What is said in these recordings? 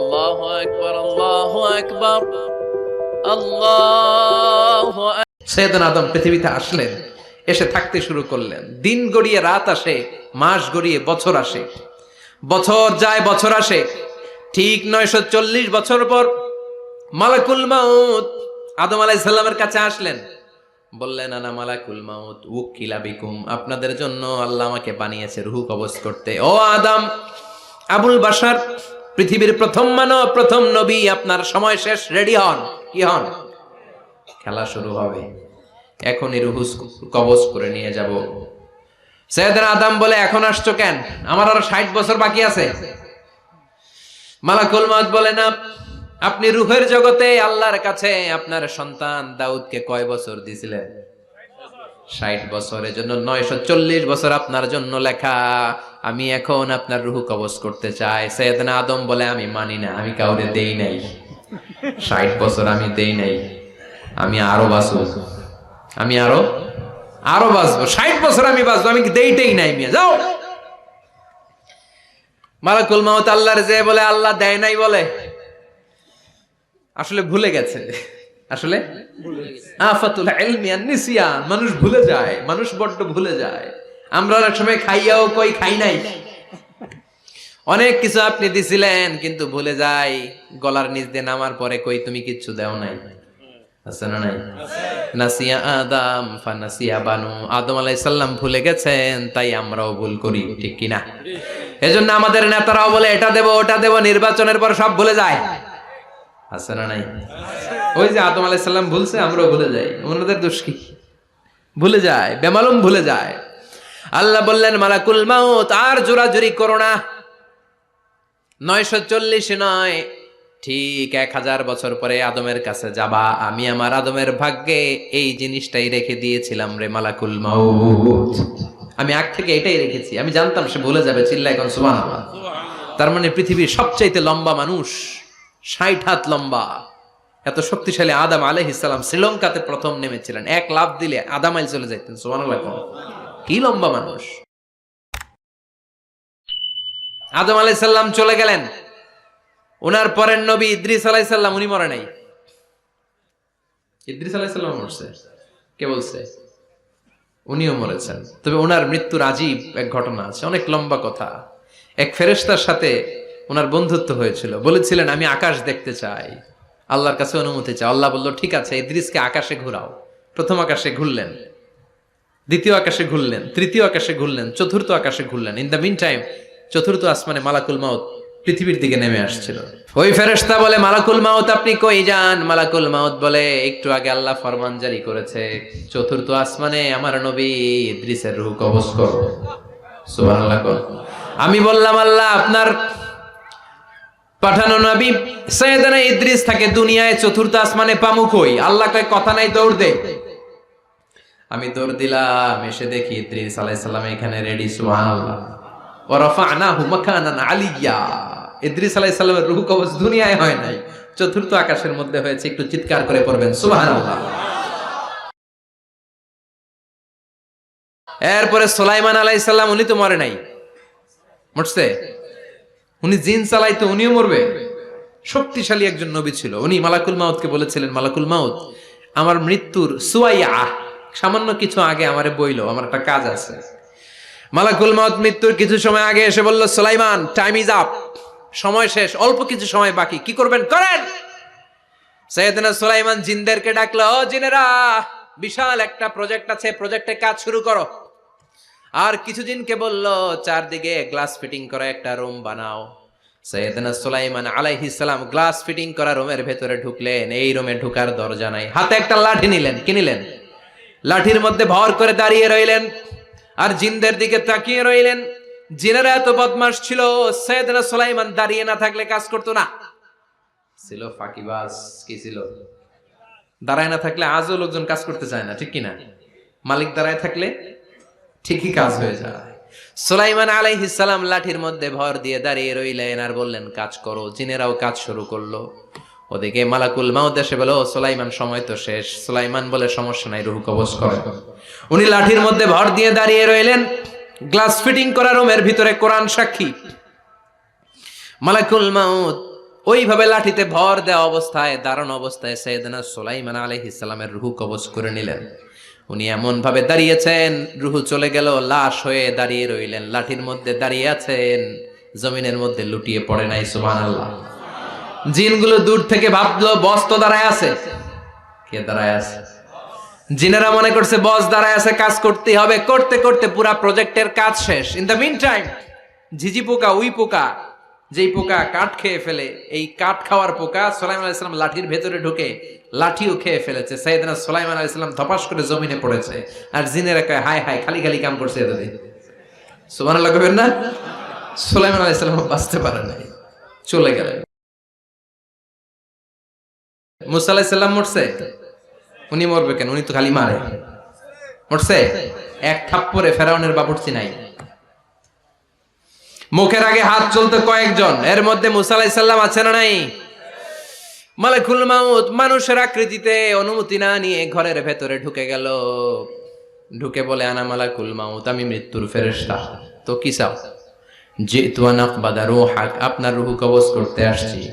আল্লাহ আকবার আল্লাহ আকবার, আল্লাহ সৈয়দনা আদম এসে থাকতে শুরু করলেন। দিন গড়িয়ে রাত আসে, মাস গড়িয়ে বছর আসে। বছর যায়, বছর আসে। ঠিক নয়শো চল্লিশ বছর পর মালাকুল মাউত আদম আলাইসাল্লামের কাছে আসলেন। বললেন, আনা মালাকুল মাউত, উকিলা বিকুম। আপনাদের জন্য আল্লাহ আমাকে বানিয়েছে রুহু কবজ করতে। ও আদম, আবুল বাসার পৃথিবীর প্রথম মানব, প্রথম নবী, আপনার সময় শেষ, রেডি হন। কি হন? খেলা শুরু হবে। এখনই রুহু কবজ করে নিয়ে যাব। সৈয়দনা আদম বলে, এখন আসছো কেন? আমার আরও ষাট বছর বাকি আছে। মালাকুল মাত বলে, না, আপনি রুহের জগতে আল্লাহর কাছে আপনার সন্তান দাউদকে কয় বছর দিছিলেন? ষাট বছরের জন্য নয়শো চল্লিশ বছর আপনার জন্য লেখা। আমি এখন আপনার রুহু কবজ করতে চাই। সৈয়দনা আদম বলে আমি মানি না আমি কাউরে দেই নাই। ষাট বছর আমি দেই নাই। আমি আরও বাঁচব। আমি আরও আরও বাঁচবো। ষাট বছর আমি বাঁচবো। আমি দেইটাই নাই মিয়া? যাও। মালাকুল মাহত আল্লাহর যে বলে আল্লাহ দেয় নাই বলে। আসলে ভুলে গেছে। আসলে? আফাতুল মানুষ ভুলে যায়। মানুষ বড্ড ভুলে যায়। আমরা অনেক সময় খাইয়াও কই, খাই নাই। অনেক কিছু আপনি দিছিলেন, কিন্তু ভুলে যাই, গলার নিচ দিয়ে নামার পরে কই, তুমি কিচ্ছু দেও নাই। আছে না নাই? নাসিয়া বানু, আদম ভুলে গেছেন, তাই আমরাও ভুল করি, ঠিক আমাদের নেতারাও বলে, এটা দেব, ওটা দেব, নির্বাচনের পর সব ভুলে যায়। না নাই? ওই যে আদম ভুলছে, আমরাও ভুলে যাই। ওনাদের দোষ কি? ভুলে যায়, বেমালুম ভুলে যায়। আল্লাহ বললেন, মালাকুল মাউত, আর জোরাজুরি করো না। নয়শো চল্লিশ নয়, ঠিক এক হাজার বছর পরে আদমের কাছে যাবা। আমি আমার আদমের ভাগ্যে এই জিনিসটাই রেখে দিয়েছিলাম রে মালাকুল মাউত। আমি আগ থেকে এটাই রেখেছি। আমি জানতাম সে ভুলে যাবে চিল্লা এখন সুবান তার মানে পৃথিবীর সবচাইতে লম্বা মানুষ, ষাট হাত লম্বা। এত শক্তিশালী আদাম আলহ ইসলাম শ্রীলঙ্কাতে প্রথম নেমেছিলেন। এক লাভ দিলে আদাম আইল চলে যাইতেন সুবান কি লম্বা মানুষ? আদম আলাইসাল্লাম চলে গেলেন। ওনার পরের নবী ইদ্রিস আলাইসাল্লাম, উনি মরে নাই। ইদ্রিস আলাইসাল্লাম মরছে? কে বলছে? উনিও মরেছেন। তবে ওনার মৃত্যুর আজীব এক ঘটনা আছে, অনেক লম্বা কথা। এক ফেরেশতার সাথে ওনার বন্ধুত্ব হয়েছিল। বলেছিলেন, আমি আকাশ দেখতে চাই। আল্লাহর কাছে অনুমতি চাই। আল্লাহ বলল, ঠিক আছে, ইদ্রিসকে আকাশে ঘুরাও। প্রথম আকাশে ঘুরলেন। দ্বিতীয় আকাশে ঘুরলেন, তৃতীয় আকাশে ঘুরলেন, চতুর্থ আকাশে ঘুরলেন। ইন দ্য মিন টাইম চতুর্থ আসমানে মালাকুল মাউত পৃথিবীর দিকে নেমে আসছিল। ওই ফেরেশতা বলে, মালাকুল মাউত, আপনি কই যান? মালাকুল মাউত বলে, একটু আগে আল্লাহ ফরমান জারি করেছে, চতুর্থ আসমানে আমার নবী ইদ্রিসের রূহ কবজ করো। সুবহানাল্লাহ। আমি বললাম, আল্লাহ, আপনার পাঠানো নবী সৈয়দানা ইদ্রিস থাকে দুনিয়ায়, চতুর্থ আসমানে পামু কই? আল্লাহ কয়, কথা নাই, দৌড় দে। আমি দৌড় দিলাম, এসে দেখি ইদ্রিস আলাইহিস সালাম এখানে রেডি আলিয়্যা ইদ্রিস দুনিয়ায় হয় নাই। চতুর্থ আকাশের মধ্যে হয়েছে, একটু চিৎকার করে পড়বেন, সুবহানাল্লাহ। এরপরে সুলাইমান আলাইহিস সালাম, উনি তো মরে নাই। মরছে? উনি জিন চালাইতো উনিও মরবে। শক্তিশালী একজন নবী ছিল। উনি মালাকুল মাউতকে বলেছিলেন, মালাকুল মাউত, আমার মৃত্যুর সুয়াইয়া সামান্য কিছু আগে আমারে বইলো, আমার একটা কাজ আছে। মালাকুল মাউত মৃত্যুর কিছু সময় আগে এসে বলল, সুলাইমান টাইম ইজ আপ সময় শেষ, অল্প কিছু সময় বাকি, কি করবেন? করেন! সৈয়দনা সুলাইমান জিনদেরকে ডাকলো, ও জিনেরা, বিশাল একটা প্রজেক্ট আছে প্রজেক্টে কাজ শুরু করো। আর কিছু জিনকে বলল, চারদিকে গ্লাস ফিটিং করা একটা রুম বানাও। সৈয়দনা সুলাইমান আলাইহিস সালাম গ্লাস ফিটিং করা রুমের ভেতরে ঢুকলেন, এই রুমে ঢুকার দরজা নাই। হাতে একটা লাঠি নিলেন, কি নিলেন? লাঠির মধ্যে ভর করে দাঁড়িয়ে রইলেন। আর জিনদের দিকে তাকিয়ে রইলেন। জিনেরা এত বদমাস ছিল, সৈয়দনা সুলাইমান দাঁড়িয়ে না থাকলে কাজ করতো না। ছিল ফাঁকিবাজ, কি ছিল? দাঁড়ায় না থাকলে আজও লোকজন কাজ করতে চায় না, ঠিক কিনা মালিক দাঁড়ায় থাকলে ঠিকই কাজ হয়ে যায়। সুলাইমান আলাইহিস সালাম লাঠির মধ্যে ভর দিয়ে দাঁড়িয়ে রইলেন আর বললেন, কাজ করো। জিনেরাও কাজ শুরু করল। ওদিকে মালাকুল মাউদ এসে বলে সুলাইমান, সময় তো শেষ। সুলাইমান বলে, সমস্যা নাই, রুহু কবজ করে। উনি লাঠির মধ্যে ভর দিয়ে দাঁড়িয়ে রইলেন। গ্লাস ফিটিং করা রুমের ভিতরে কোরআন সাক্ষী। মালাকুল মাউদ ওইভাবে লাঠিতে ভর দেওয়া অবস্থায় দারুণ অবস্থায় সৈয়দনা সুলাইমান আলাইহিসসালামের রুহু কবজ করে নিলেন। উনি এমন ভাবে দাঁড়িয়েছেন, রুহু চলে গেল, লাশ হয়ে দাঁড়িয়ে রইলেন। লাঠির মধ্যে দাঁড়িয়ে আছেন, জমিনের মধ্যে লুটিয়ে পড়ে নাই, সুবহানাল্লাহ। জিনগুলো দূর থেকে ভাবলো, বস তো দাঁড়ায় আছে। কে দাঁড়ায় আছে? জিনেরা মনে করছে, বস দাঁড়ায় আছে, কাজ করতে হবে। করতে করতে পুরা প্রজেক্টের কাজ শেষ। ইন দ্য মিন টাইম ঝিঝি পোকা, উই পোকা, যেই পোকা কাঠ খেয়ে ফেলে, এই কাঠ খাওয়ার পোকা সোলাইমান আলাইসালাম লাঠির ভেতরে ঢুকে লাঠিও খেয়ে ফেলেছে। সাইদানা সোলাইমান আলাইসালাম ধপাস করে জমিনে পড়েছে। আর জিনেরা কয়, হায় হায়, খালি খালি কাম করছে এতদিন সুমান লাগবেন না? সোলাইমান আলাইসালাম বাঁচতে পারে নাই, চলে গেলেন। মুসা মরছে? উনি মরবে কেন? উনি তো খালি মারে। মরছে? এক থাপ্পরে ফেরাউনের বাবুর্চি নাই। মুখের আগে হাত চলতে কয়েকজন। এর মধ্যে মুসা আছে না নাই? মাউত মানুষের আকৃতিতে অনুমতি না নিয়ে ঘরের ভেতরে ঢুকে গেল। ঢুকে বলে, আনা মালাকুল মাউত, আমি মৃত্যুর ফেরেশতা। তো কি চাও? যে বাদা রোহাক, আপনার রুহু কবজ করতে আসছি।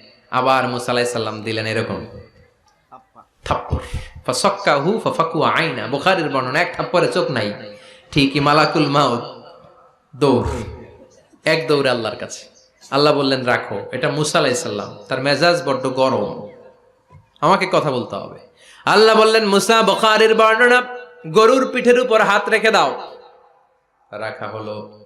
আবার মুসালাই সাল্লাম দিলেন এরকম। থাপ্পর ফাসক্কা হু ফাফাকু আইনা। বুখারীর বর্ণনা, এক থাপ্পরে চোখ নাই। ঠিকই মালাকুল মাউত। দৌড়। এক দৌড়ে আল্লাহর কাছে। আল্লাহ বললেন, রাখো, এটা মুসা আলাইসাল্লাম তার মেজাজ বড্ড গরম। আমাকে কথা বলতে হবে। আল্লাহ বললেন, মুসা, বখারের বর্ণনা, গরুর পিঠের উপর হাত রেখে দাও। রাখা হলো।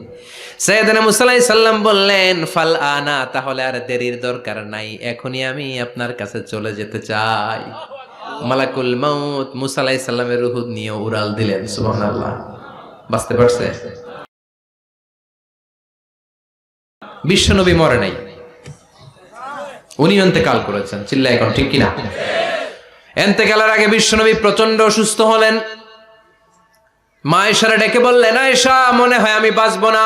সৈয়দনা মুসা আলাইহিস সাল্লাম বললেন ফাল আনা তাহলে আর দেরির দরকার নাই এখনই আমি আপনার কাছে চলে যেতে চাই। মালাকুল মাউত মুসা আলাইহিস সাল্লামের রুহ নিয়ে উড়াল দিলেন সুবহানাল্লাহ। বাঁচতে পারছে? বিশ্বনবী মরে নাই। উনি অন্তেকাল করেছেন চিল্লা এখন ঠিক কিনা? এন্তেকালের আগে বিশ্বনবী প্রচণ্ড অসুস্থ হলেন। মা এসারা ডেকে বললেন আয়েশা মনে হয় আমি বাঁচবো না।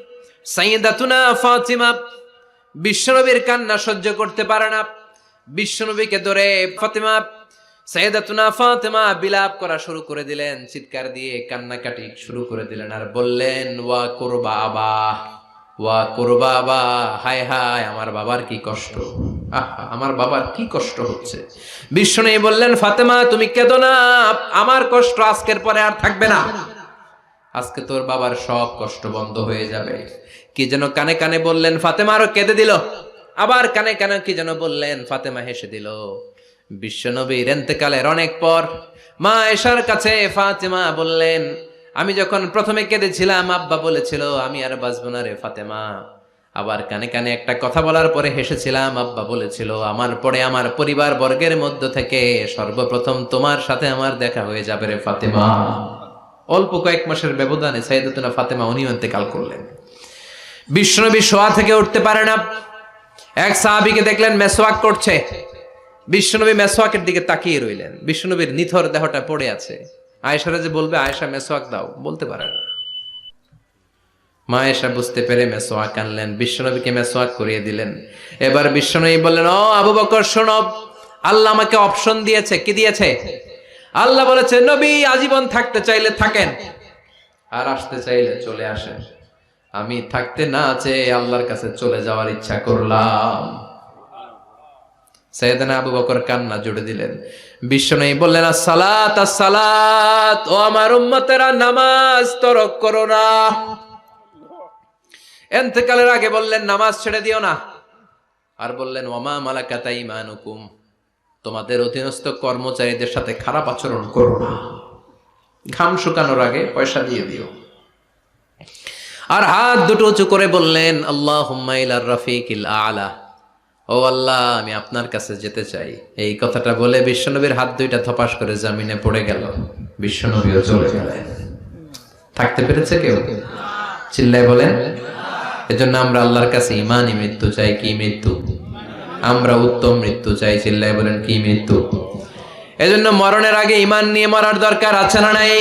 সাইয়েদাতুনা ফাতিমা, বিশ্বনবীর কান্না সহ্য করতে পারে না। বিশ্বনবীকে ধরে ফাতিমা, সাইয়েদাতুনা ফাতিমা বিলাপ করা শুরু করে দিলেন, চিৎকার দিয়ে কান্নাকাটি শুরু করে দিলেন আর বললেন, ওয়া করবা আবা, ওয়া করবা আবা, হায় হায়, আমার বাবার কি কষ্ট আমার বাবার কি কষ্ট হচ্ছে? বিষ্ণু বললেন, ফাতেমা, তুমি কেঁদো না, আমার কষ্ট আজকের পরে আর থাকবে না। আজকে তোর বাবার সব কষ্ট বন্ধ হয়ে যাবে। কি যেন কানে কানে বললেন, ফাতেমা আরও কেঁদে দিল। আবার কানে কানে কি যেন বললেন, ফাতেমা হেসে দিল। বিশ্বনবীর এন্তেকালের অনেক পর মা এশার কাছে ফাতেমা বললেন, আমি যখন প্রথমে কেঁদেছিলাম, আব্বা বলেছিল, আমি আর বাঁচবো না রে ফাতেমা। আবার কানে কানে একটা কথা বলার পরে হেসেছিলাম, আব্বা বলেছিল, আমার পরে আমার পরিবার বর্গের মধ্য থেকে সর্বপ্রথম তোমার সাথে আমার দেখা হয়ে যাবে রে ফাতেমা। অল্প কয়েক মাসের ব্যবধানে সাইদাতুনা ফাতেমা উনিও ইন্তেকাল করলেন। বিষ্ণনবী শোয়া থেকে উঠতে পারে না। এক সাহাবিকে দেখলেন মেসোয়াক করছে। বিশ্বনবী মেসোয়াকের দিকে তাকিয়ে রইলেন। বিশ্বনবীর নিথর দেহটা পড়ে আছে। আয়েশারা যে বলবে, আয়েশা, মেসোয়াক দাও। বলতে পারে না। মা এসা বুঝতে পেরে মেসোয়াক আনলেন। বিশ্বনবীকে মেসোয়াক করিয়ে দিলেন। এবার বিশ্বনবী বললেন, ও আবু বকর, শোনো। আল্লাহ আমাকে অপশন দিয়েছে। কি দিয়েছে? আল্লাহ বলেছে, নবী আজীবন থাকতে চাইলে থাকেন। আর আসতে চাইলে চলে আসেন। আমি থাকতে না চেয়ে আল্লাহর কাছে চলে যাওয়ার ইচ্ছা করলাম। সৈয়দনা আবু বকর কান্না জুড়ে দিলেন। বিশ্বনবী বললেন সালাত সালাত ও আমার উম্মতেরা, নামাজ তরক করো না। এন্তেকালের আগে বললেন, নামাজ ছেড়ে দিও না। আর বললেন, ওমা মালাকাতা ইমানুকুম, তোমাদের অধীনস্থ কর্মচারীদের সাথে খারাপ আচরণ করো না। ঘাম শুকানোর আগে পয়সা দিয়ে দিও। আর হাত দুটো উঁচু করে বললেন আল্লাহ হুম্মাইলার রফিকিল আলা। ও আল্লাহ, আমি আপনার কাছে যেতে চাই। এই কথাটা বলে বিশ্বনবীর হাত দুইটা থপাস করে জামিনে পড়ে গেল। বিশ্বনবীও চলে গেলেন। থাকতে পেরেছে কেউ? চিল্লায় বলেন, এজন্য আমরা আল্লাহর কাছে ইমানই মৃত্যু চাই, কি মৃত্যু? আমরা উত্তম মৃত্যু চাই। চিল্লায় বলেন, কি মৃত্যু? এজন্য মরণের আগে ইমান নিয়ে মরার দরকার আছে না নাই?